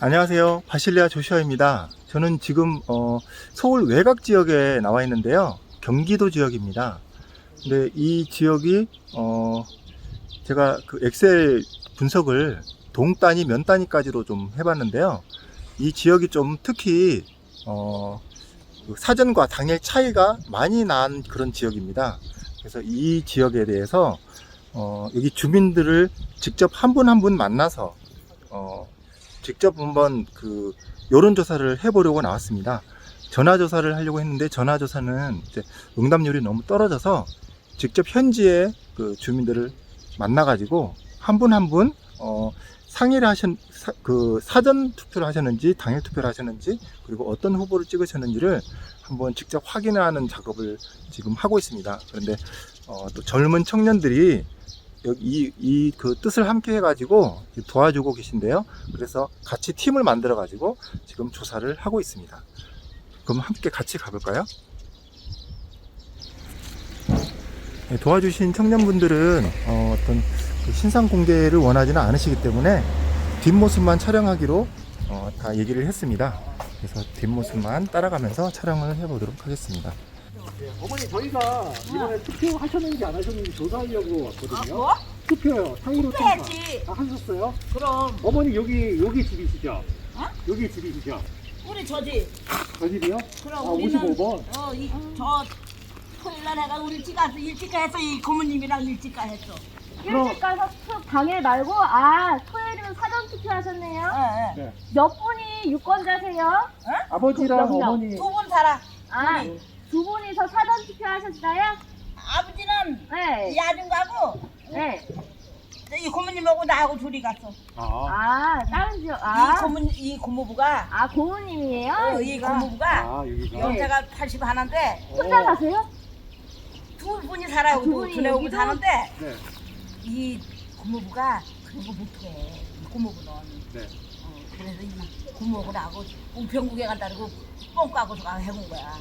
안녕하세요. 바실레아 조슈아입니다. 저는 지금 어, 서울 외곽 지역에 나와 있는데요. 경기도 지역입니다. 근데 이 지역이 어, 제가 그 엑셀 분석을 동 단위, 면 단위까지로 좀 해봤는데요. 이 지역이 좀 특히 어, 그 사전과 당일 차이가 많이 난 그런 지역입니다. 그래서 이 지역에 대해서 어, 여기 주민들을 직접 한 분 한 분 만나서 어, 직접 한번 그 여론조사를 해보려고 나왔습니다. 전화조사를 하려고 했는데 전화조사는 이제 응답률이 너무 떨어져서 직접 현지에 그 주민들을 만나가지고 한 분 한 분 어, 상의를 하신 사, 그 사전 투표를 하셨는지 당일 투표를 하셨는지 그리고 어떤 후보를 찍으셨는지를 한번 직접 확인하는 작업을 지금 하고 있습니다. 그런데 어, 또 젊은 청년들이 여기 이 그 뜻을 함께 해가지고 도와주고 계신데요. 그래서 같이 팀을 만들어 가지고 지금 조사를 하고 있습니다. 그럼 함께 같이 가볼까요? 네, 도와주신 청년분들은 어, 떤 신상 공개를 원하지는 않으시기 때문에 뒷모습만 촬영하기로 어, 다 얘기를 했습니다. 그래서 뒷모습만 따라가면서 촬영을 해보도록 하겠습니다. 어머니 저희가 이번에 투표 하셨는지 안 하셨는지 조사하려고 왔거든요. 아, 뭐? 투표요. 상위로 투표해야지. 아, 하셨어요? 그럼 어머니 여기 여기 집이시죠? 어? 여기 집이시죠? 우리 저지. 저 집이요? 그럼 아, 우리는 55번. 어 이 저 토요일 날 해가 우리 집 가서 일찍 가서 이 고모님이랑 일찍 가 했어. 그럼- 일찍 가서 투 당일 말고 아 토요일이면 사전 투표하셨네요. 예, 예. 네. 몇 분이 유권자세요? 아버지랑 여기요. 어머니. 두분 살아. 아 네. 두 분이서 사전 투표하셨어요? 아버지는 네. 이 아줌마고 네. 이 고모님하고 나하고 둘이 갔어. 아, 아 다른 지역 이 아. 고모 이 고모부가 아 고모님이에요? 어, 이 여기가? 고모부가 아 여기가. 연세가 80 하는데 혼자 어. 사세요? 두 분이 살아요. 아, 두 분이 두네 오고 여기도? 사는데 네. 이 고모부가 그런 거 못해. 이 고모부는. 네. 어, 그래서 이 고모하고 나하고 우편국에 간다고 뻥 까고서 가 해본 거야.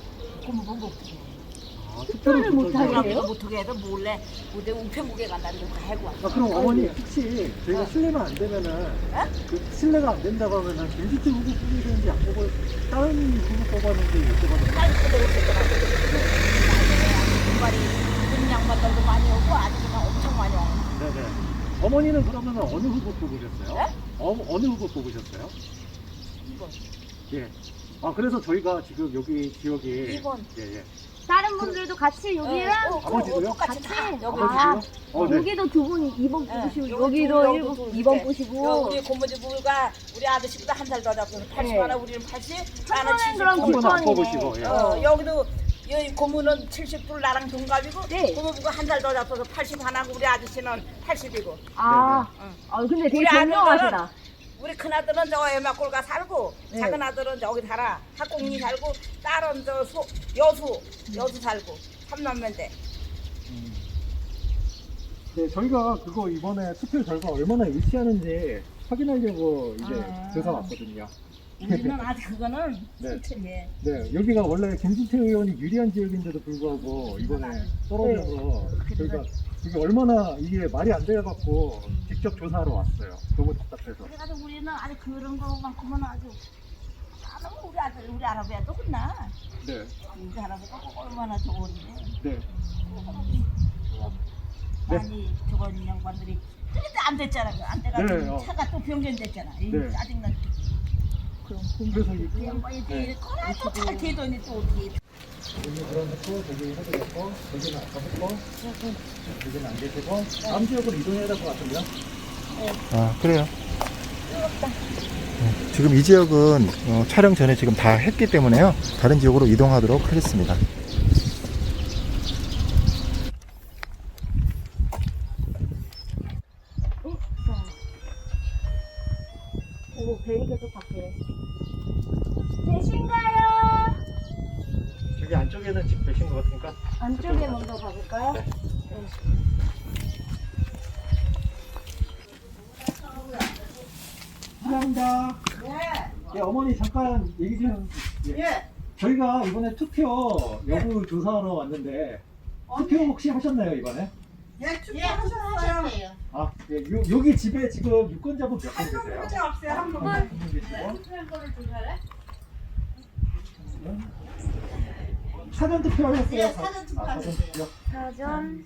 아, 투표를 못못 하게 하게. 돼요? 못하게 해서 몰래 어디 우편국에 간다고 해고 왔어. 아, 그럼 어머니 혹시 저희가 어. 실례가 안 되면은 어? 그 실례가 안 된다고 하면은 김지태 후보 뽑으셨는지 안 뽑을 다른 후보 뽑았는지 여쭤봐도 딸 그대로. 나중에 군 양반들도 많이 오고 아줌마 엄청 많이 와. 네네. 어머니는 그러면 어느 후보 뽑으셨어요? 네? 어, 어느 후보 뽑으셨어요? 이번 예. 아 그래서 저희가 지금 여기 지역에 이번. 예 예. 다른 분들도 같이 여기랑 어, 어, 아버지도요? 어, 같이? 여기 아. 아버지요? 어 네. 여기도 두 분이 2번 네, 뽑으시고 여기 여기도 둘, 1번 여기도 둘 2번 밑에. 뽑으시고 여, 우리 고모부가 우리 아저씨보다 한 살 더 잡고 80 네. 하나 우리는 80한 나는 번은 그럼 79. 한 분은 안. 뽑으시고 예. 어, 여기도 여기 고모는 70둘 나랑 동갑이고 네. 고모부가 한 살 더 잡아서 80 하나고 우리 아저씨는 80이고 아, 응. 아 근데 되게 우리 아들은 현명하시다. 우리 큰아들은 저 애마골가 살고 네. 작은 아들은 저기 살아 학공리 살고 딸은 저 소, 여수 여수 살고 삼남매인데 네 저희가 그거 이번에 투표 결과 얼마나 일치하는지 확인하려고 이제 아. 조사 왔거든요. 우리는 아직 그거는 네. 실체해 네 여기가 원래 김진태 의원이 유리한 지역인데도 불구하고 이번에 떨어져서 네. 저희가 이게 얼마나 이게 말이 안 돼갖고 직접 조사하러 왔어요. 너무 답답해서. 그래가지고 우리는 아직 그런 거만큼은 아주 안 하면 우리 아들 우리 할아버지도 혼나 네. 우리 할아버지가 얼마나 좋은데 네. 그 많이 저건 양반들이 근데 안 됐잖아 그안 돼가지고 네, 어. 차가 또 변경됐잖아 이 네. 짜증나 그럼 그래서 이그 양반이 네. 그래 또잘 되더니 또 어떻게 여기 그러놓고 저기 해드렸고 여기는 아까 했고 여기는 안 계시고 다음 지역으로 이동해야 될 것 같은데요? 아, 그래요. 네, 지금 이 지역은 어, 촬영 전에 지금 다 했기 때문에요. 다른 지역으로 이동하도록 하겠습니다. 안쪽에는 집 되신 것 같으니까 안쪽에 먼저 가볼까요? 네. 감사합니다. 예, 어머니 잠깐 얘기 좀. 예. 예. 저희가 이번에 투표 여부 조사하러 왔는데 투표 혹시 하셨나요 이번에? 예, 투표하셨어요. 아, 예, 요, 여기 집에 지금 유권자분 몇분 계세요? 없어요. 한 분. 한분 계시고 사 전 투표 하셨어요? 네, 사전 투표 아, 사전 투표. 사전.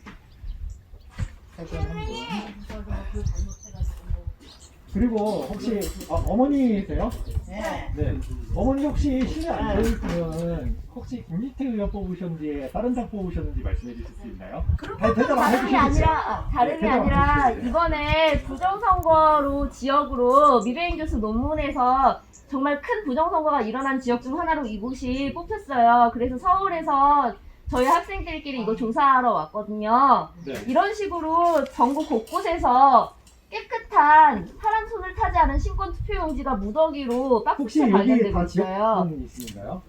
그리고 혹시 아, 어머니세요? 네. 네. 어머니 혹시 신이 안 보이시면 혹시 김기태 의원 뽑으셨는지 다른 당 뽑으셨는지 말씀해 주실 수 있나요? 아, 대답 안 다름이 해주셔도 돼요. 아니라 다름이 네, 대답 안 아니라. 이번에 부정선거로 지역으로 미래인 교수 논문에서 정말 큰 부정선거가 일어난 지역 중 하나로 이곳이 뽑혔어요. 그래서 서울에서 저희 학생들끼리 이거 조사하러 왔거든요. 네. 이런 식으로 전국 곳곳에서 깨끗한 사람 손을 타지 않은 신권 투표용지가 무더기로 혹시 박스에 여기 발견되고 다 있어요. 지역분이신가요?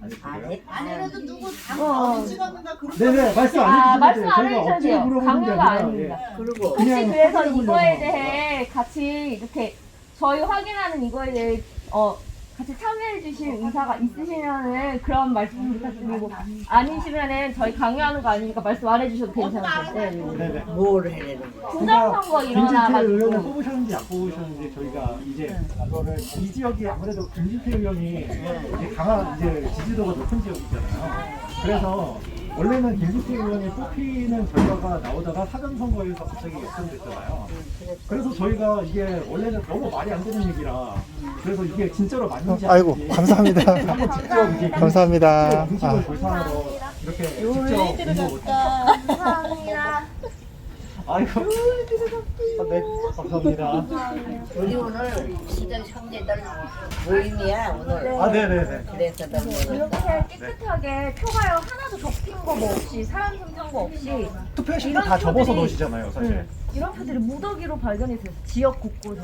아니세요? 아니라도 누구 당 어. 어디 찍었는가 그런 네네 말씀 안 아, 해주셔도 말씀 돼요. 안 저희가 해주셔도 억지로 돼요. 물어보는 게 강요가 아니라, 아닙니다. 예. 그리고 혹시 그냥 그래서 확인해보려고 이거에 대해 같이 이렇게 저희 확인하는 이거에 대해 어 같이 참여해 주실 의사가 있으시면은 그런 말씀 부탁드리고 아니시면은 저희 강요하는 거 아니니까 말씀 안 해주셔도 괜찮으세요. 네, 네. 네네. 뭘 해내는 거야? 부정선거 김진태 의원을 일어나가지고 뽑으셨는지 안 뽑으셨는지 저희가 이제 이거를 이 지역이 아무래도 김진태 의원이 이제 강한 이제 지지도가 높은 지역이잖아요. 그래서 원래는 김진태 의원이 뽑히는 결과가 나오다가 사전 선거에서 갑자기 역전됐잖아요. 그래서 저희가 이게 원래는 너무 말이 안 되는 얘기라 그래서 이게 진짜로 맞는지 아이고 아닌지 감사합니다. 한번 직접 이제 감사합니다. 음식을 아, 조사하러 이렇게 직접 공부 감사합니다. 아이고 아, 네 감사합니다 우리 오늘 시장 형제들 모임이야 오늘. 아 네네네 그래서 너무 이렇게 깨끗하게 표가요 하나도 접힌 거 뭐 없이 사람 손탄 거 없이 투표실도 이런 다 접어서 표들이- 놓으시잖아요 사실 응. 이런 표들이 무더기로 발견이 됐어요. 지역 곳곳에.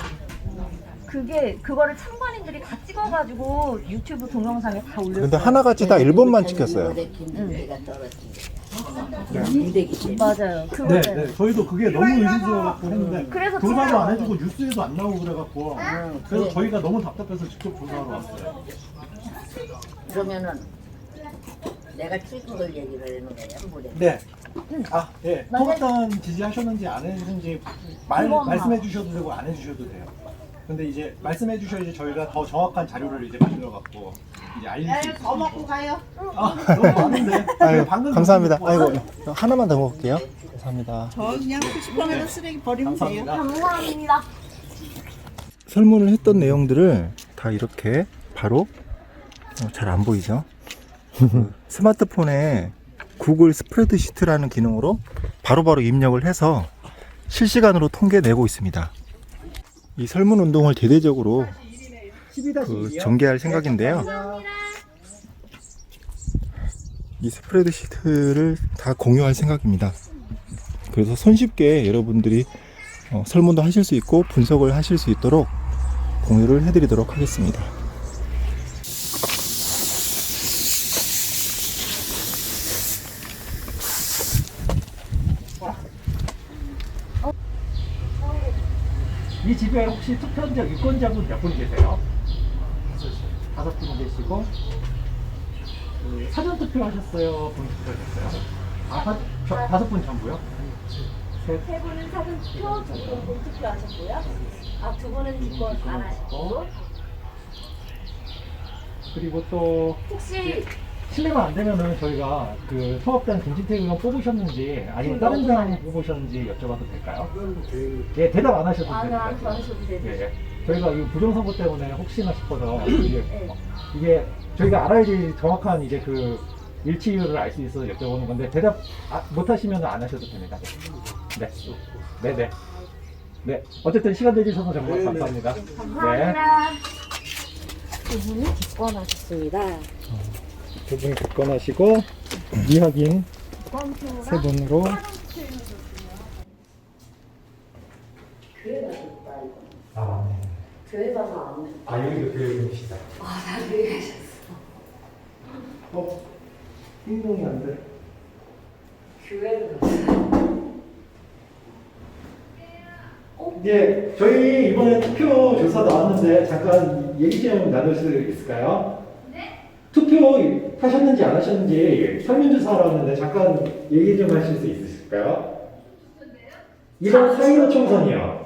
그게 그거를 참관인들이 다 찍어가지고 유튜브 동영상에 다 올렸어요. 근데 하나같이 다 일본만 찍혔어요. 떨어진 유대기 맞아요. 네, 그거는 네, 저희도 그게 너무 의심스러워갖고 했는데 그래서 조사도. 안 해주고 뉴스에도 안 나오고 그래갖고 그래서 저희가 너무 답답해서 직접 조사하러 왔어요 그러면은 내가 찍은 걸 얘기를 하는 거야 뭐래? 네. 아, 네. 맞아요. 통합당 지지하셨는지 안 했는지 말, 그거만. 말씀해 주셔도 되고 안 해주셔도 돼요. 근데 이제 말씀해 주셔야지 저희가 더 정확한 자료를 이제 만들어 갖고 이제 알릴 수 있어요. 더 먹고 가요. 아, 너무 많은데. 아유, 방금 감사합니다. 좀- 아이고 하나만 더 먹을게요. 감사합니다. 저 그냥 쿠시방에다 쓰레기 버리면 돼요. 감사합니다. 감사합니다. 설문을 했던 내용들을 다 이렇게 바로 어, 잘안 보이죠? 그 스마트폰에 구글 스프레드시트라는 기능으로 바로바로 입력을 해서 실시간으로 통계 내고 있습니다. 이 설문 운동을 대대적으로 12-2 그? 전개할 생각인데요. 이 스프레드 시트를 다 공유할 생각입니다. 그래서 손쉽게 여러분들이 어, 설문도 하실 수 있고 분석을 하실 수 있도록 공유를 해드리도록 하겠습니다. 이 집에 혹시 투표자 유권자분 몇 분 계세요? 다섯 분 계시고 그 사전 투표 하셨어요? 본 투표 하셨어요? 아, 사, 저, 다섯 분 전부요? 셋, 세 분은 사전 투표, 두분 투표 하셨고요. 아, 두 분은 이권 안 하셨고. 그리고 또 혹시 실례가 안 되면은 저희가 그 통합당 김진태 의원 뽑으셨는지 아니면 다른 당 뽑으셨는지 여쭤봐도 될까요? 예, 대답 안 하셔도 아, 됩니다. 안 하셔도 되죠. 예, 예. 저희가 이 부정선거 때문에 혹시나 싶어서 이게, 네. 이게 저희가 알아야지 정확한 이제 그 일치율을 알 수 있어서 여쭤보는 건데 대답 아, 못 하시면 안 하셔도 됩니다. 네. 네, 네. 네. 어쨌든 시간 내주셔서 정말 감사합니다. 네. 감사합니다. 두 분이 기권하셨습니다. 두 분이 복권하시고 미확인 세 분으로 아, 네. 교회 가서 안아 여기도 교육입니다. 아, 나 교회 가셨어. 어? 행동이 안 돼. 교회를 갔어요. 예, 저희 이번에 투표 조사 나왔는데 잠깐 얘기 좀 나눌 수 있을까요? 네. 투표 하셨는지 안 하셨는지 설문조사하러 왔는데 잠깐 얘기 좀 하실 수 있으실까요? 이번 4.15 총선이요.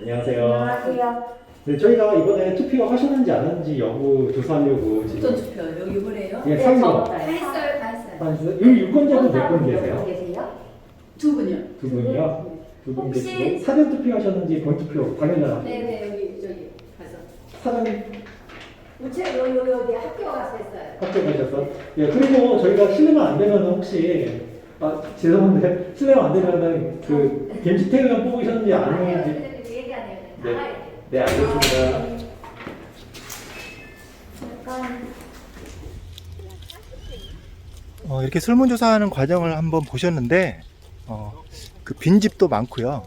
안녕하세요. 네, 저희가 이번에 투표 하셨는지 안 했는지 여부 조사하려고 지금 어떤 투표? 여기 이번에요? 예, 상임위 다 했어요, 다 했어요. 여기 유권자분 몇 분 계세요? 계세요? 두 분이요. 두 분이요? 두 분 혹시- 계시고 사전 투표 하셨는지 본 투표 당연히 네 네 여기 저기 가서. 사전 우체 여기 학교 가서 했어요. 합격하셔서 예 그리고 저희가 실례만 안 되면 혹시 아 죄송한데 실례만 안 되면은 그 김치태 의원 뽑으셨는지 안 했는지 얘기 안 해요. 네. 나가야 돼. 네 알겠습니다. 어, 이렇게 설문조사하는 과정을 한번 보셨는데 어, 그 빈집도 많고요.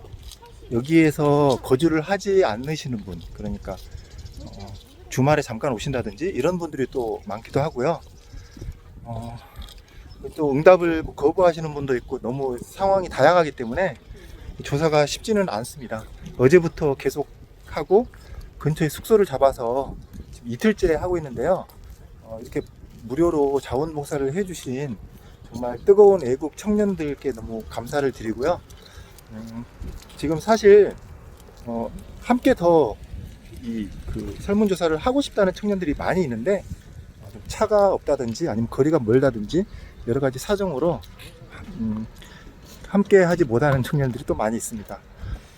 여기에서 거주를 하지 않으시는 분, 그러니까 어, 주말에 잠깐 오신다든지 이런 분들이 또 많기도 하고요. 어, 또 응답을 거부하시는 분도 있고 너무 상황이 다양하기 때문에 조사가 쉽지는 않습니다. 어제부터 계속 하고 근처에 숙소를 잡아서 이틀째 하고 있는데요. 어, 이렇게 무료로 자원봉사를 해주신 정말 뜨거운 애국 청년들께 너무 감사를 드리고요. 음, 지금 사실 어, 함께 더 이 그 설문조사를 하고 싶다는 청년들이 많이 있는데 어, 좀 차가 없다든지 아니면 거리가 멀다든지 여러 가지 사정으로 음, 함께 하지 못하는 청년들이 또 많이 있습니다.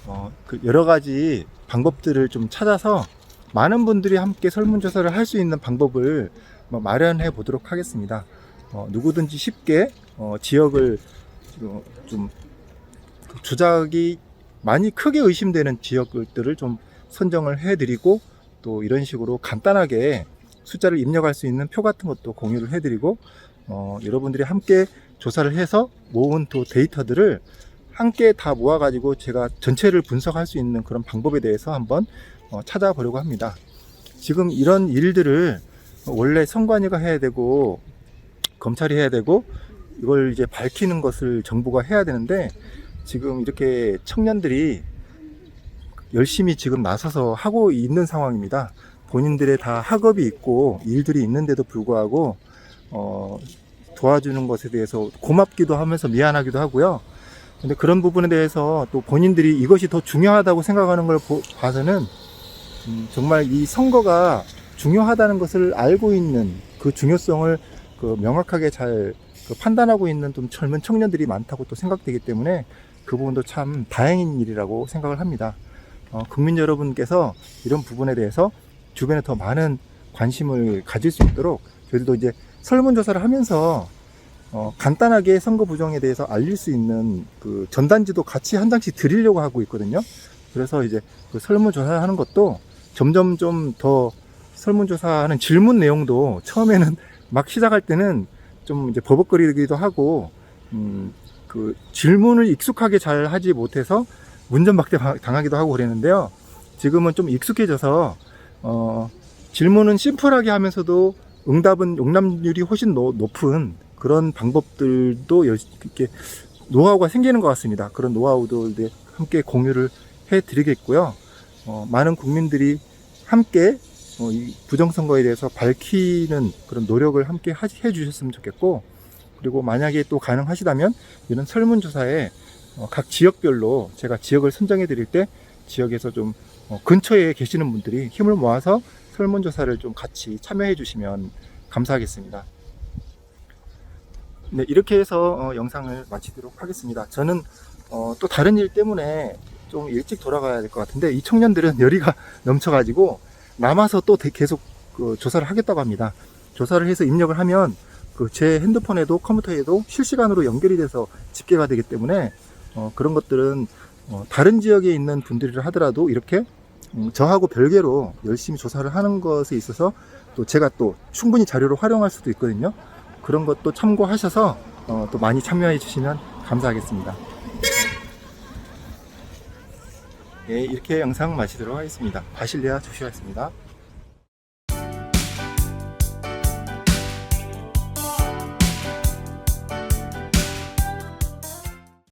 어, 그 여러 가지 방법들을 좀 찾아서 많은 분들이 함께 설문조사를 할 수 있는 방법을 뭐 마련해 보도록 하겠습니다. 어, 누구든지 쉽게 어, 지역을 어, 좀 조작이 많이 크게 의심되는 지역들을 좀 선정을 해드리고 또 이런 식으로 간단하게 숫자를 입력할 수 있는 표 같은 것도 공유를 해드리고 어, 여러분들이 함께 조사를 해서 모은 또 데이터들을 함께 다 모아가지고 제가 전체를 분석할 수 있는 그런 방법에 대해서 한번 어, 찾아보려고 합니다. 지금 이런 일들을 원래 선관위가 해야 되고 검찰이 해야 되고 이걸 이제 밝히는 것을 정부가 해야 되는데 지금 이렇게 청년들이 열심히 지금 나서서 하고 있는 상황입니다. 본인들의 다 학업이 있고 일들이 있는데도 불구하고 어, 도와주는 것에 대해서 고맙기도 하면서 미안하기도 하고요. 근데 그런 부분에 대해서 또 본인들이 이것이 더 중요하다고 생각하는 걸 보- 봐서는 음, 정말 이 선거가 중요하다는 것을 알고 있는 그 중요성을 그 명확하게 잘 그 판단하고 있는 좀 젊은 청년들이 많다고 또 생각되기 때문에 그 부분도 참 다행인 일이라고 생각을 합니다. 어, 국민 여러분께서 이런 부분에 대해서 주변에 더 많은 관심을 가질 수 있도록 저희들도 이제 설문조사를 하면서 어, 간단하게 선거 부정에 대해서 알릴 수 있는 그 전단지도 같이 한 장씩 드리려고 하고 있거든요. 그래서 이제 그 설문조사를 하는 것도 점점 좀 더 설문조사하는 질문 내용도 처음에는 막 시작할 때는 좀 이제 버벅거리기도 하고, 음, 그 질문을 익숙하게 잘 하지 못해서 문전박대 당하기도 하고 그랬는데요. 지금은 좀 익숙해져서, 어, 질문은 심플하게 하면서도 응답은 용납률이 훨씬 노- 높은 그런 방법들도 열- 이렇게 노하우가 생기는 것 같습니다. 그런 노하우도 이제 함께 공유를 해 드리겠고요. 어, 많은 국민들이 함께 어, 이 부정선거에 대해서 밝히는 그런 노력을 함께 하- 해주셨으면 좋겠고, 그리고 만약에 또 가능하시다면 이런 설문조사에 어, 각 지역별로 제가 지역을 선정해 드릴 때 지역에서 좀 어, 근처에 계시는 분들이 힘을 모아서 설문조사를 좀 같이 참여해 주시면 감사하겠습니다. 네, 이렇게 해서 어, 영상을 마치도록 하겠습니다. 저는 어, 또 다른 일 때문에 좀 일찍 돌아가야 될 것 같은데 이 청년들은 열의가 넘쳐가지고 남아서 또 대- 계속 그 조사를 하겠다고 합니다. 조사를 해서 입력을 하면 그 제 핸드폰에도 컴퓨터에도 실시간으로 연결이 돼서 집계가 되기 때문에 어, 그런 것들은 어, 다른 지역에 있는 분들이 하더라도 이렇게 음, 저하고 별개로 열심히 조사를 하는 것에 있어서 또 제가 또 충분히 자료로 활용할 수도 있거든요. 그런 것도 참고하셔서 어, 또 많이 참여해 주시면 감사하겠습니다. 예, 이렇게 영상 마치도록 하겠습니다. 바실리아 조슈아였습니다.